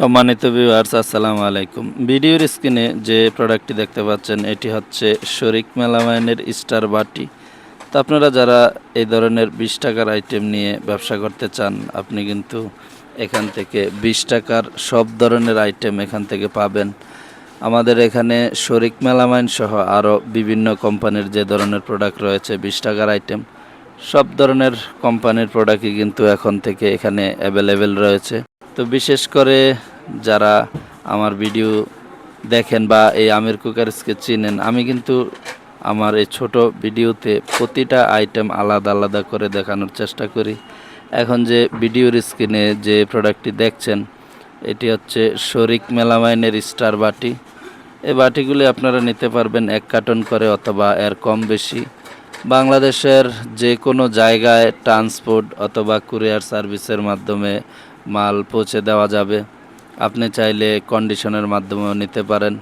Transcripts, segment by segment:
সম্মানিত ভিউয়ার্স আসসালামু আলাইকুম। ভিডিওর স্ক্রিনে যে প্রোডাক্টটি দেখতে পাচ্ছেন, এটি হচ্ছে শরিক মেলামাইনের স্টার বাটি। তো আপনারা যারা এই ধরনের বিশ টাকার আইটেম নিয়ে ব্যবসা করতে চান, আপনি কিন্তু এখান থেকে বিশ টাকার সব ধরনের আইটেম এখান থেকে পাবেন। আমাদের এখানে শরিক মেলামাইন সহ আরও বিভিন্ন কোম্পানির যে ধরনের প্রোডাক্ট রয়েছে, বিশ টাকার আইটেম সব ধরনের কোম্পানির প্রোডাক্টই কিন্তু এখন থেকে এখানে অ্যাভেলেবেল রয়েছে। তো বিশেষ করে যারা আমার ভিডিও দেখেন বা এই আমির কুকারসকে চিনেন, আমি কিন্তু আমার এই ছোট ভিডিওতে প্রতিটা আইটেম আলাদা আলাদা করে দেখানোর চেষ্টা করি। এখন যে ভিডিওর স্ক্রিনে যে প্রোডাক্টটি দেখছেন, এটি হচ্ছে শরিক মেলামাইনের স্টার বাটি। এই বাটিগুলি আপনারা নিতে পারবেন এক কার্টন করে অথবা এর কম বেশি। বাংলাদেশের যে কোনো জায়গায় ট্রান্সপোর্ট অথবা কুরিয়ার সার্ভিসের মাধ্যমে মাল পৌঁছে দেওয়া যাবে। আপনি চাইলে কন্ডিশনের মাধ্যমেও নিতে পারেন।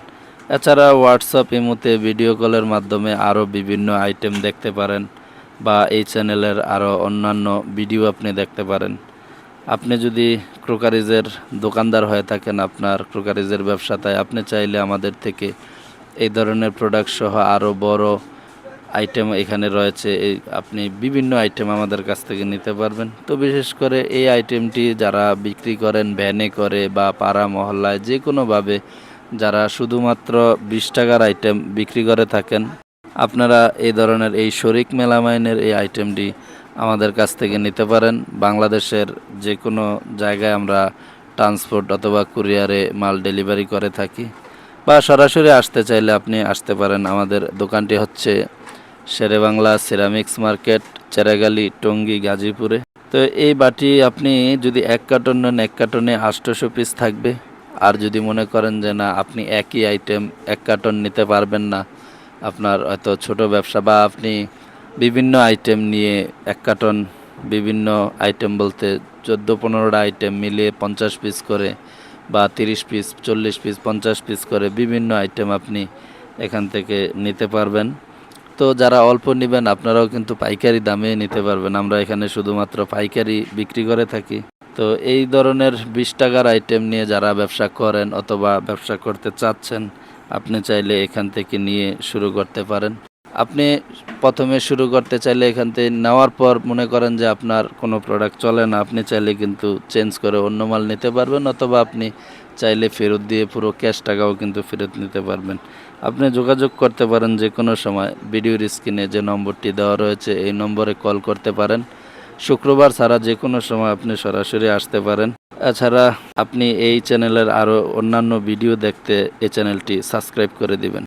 এছাড়া হোয়াটসঅ্যাপ ইমোতে ভিডিও কলের মাধ্যমে আরও বিভিন্ন আইটেম দেখতে পারেন বা এই চ্যানেলের আরও অন্যান্য ভিডিও আপনি দেখতে পারেন। আপনি যদি ক্রোকারিজের দোকানদার হয়ে থাকেন, আপনার ক্রোকারিজের ব্যবসাতায় আপনি চাইলে আমাদের থেকে এই ধরনের প্রোডাক্ট সহ আরও বড় আইটেম এখানে রয়েছে, এই আপনি বিভিন্ন আইটেম আমাদের কাছ থেকে নিতে পারবেন। তো বিশেষ করে এই আইটেমটি যারা বিক্রি করেন ভ্যানে করে বা পাড়া মহল্লায় যে কোনোভাবে যারা শুধুমাত্র বিশ টাকার আইটেম বিক্রি করে থাকেন, আপনারা এই ধরনের এই শরিক মেলামাইনের এই আইটেমটি আমাদের কাছ থেকে নিতে পারেন। বাংলাদেশের যে কোনো জায়গায় আমরা ট্রান্সপোর্ট অথবা কুরিয়ারে মাল ডেলিভারি করে থাকি। বা সরাসরি আসতে চাইলে আপনি আসতে পারেন। আমাদের দোকানটি হচ্ছে শেরেবাংলা সিরামিক্স মার্কেট, চেরাগালি, টঙ্গী, গাজীপুরে। তো এই বাটি আপনি যদি এক কার্টন নেন, এক কার্টনে আটশোশো পিস থাকবে। আর যদি মনে করেন যে না, আপনি একই আইটেম এক কার্টন নিতে পারবেন না, আপনার হয়তো ছোট ব্যবসা বা আপনি বিভিন্ন আইটেম নিয়ে এক কার্টন বিভিন্ন আইটেম বলতে চোদ্দ পনেরোটা আইটেম মিলিয়ে পঞ্চাশ পিস করে বা তিরিশ পিস চল্লিশ পিস পঞ্চাশ পিস করে বিভিন্ন আইটেম আপনি এখান থেকে নিতে পারবেন। তো যারা অল্প নেবেন, আপনারাও কিন্তু পাইকারি দামে নিতে পারবেন। আমরা এখানে শুধুমাত্র পাইকারি বিক্রি করে থাকি। তো এই ধরনের বিশ টাকার আইটেম নিয়ে যারা ব্যবসা করেন অথবা ব্যবসা করতে চাচ্ছেন, আপনি চাইলে এখান থেকে নিয়ে শুরু করতে পারেন। আপনি প্রথমে শুরু করতে চাইলে এখান থেকে নেওয়ার পর মনে করেন যে আপনার কোনো প্রোডাক্ট চলে না, আপনি চাইলে কিন্তু চেঞ্জ করে অন্য মাল নিতে পারবেন অথবা আপনি চাইলে ফেরত দিয়ে পুরো ক্যাশ টাকাও কিন্তু ফেরত নিতে পারবেন। আপনি যোগাযোগ করতে পারেন যে কোনো সময়, ভিডিওর স্ক্রিনে যে নম্বরটি দেওয়া রয়েছে এই নম্বরে কল করতে পারেন। শুক্রবার ছাড়া যে কোনো সময় আপনি সরাসরি আসতে পারেন। এছাড়া আপনি এই চ্যানেলের আরও অন্যান্য ভিডিও দেখতে এই চ্যানেলটি সাবস্ক্রাইব করে দিবেন।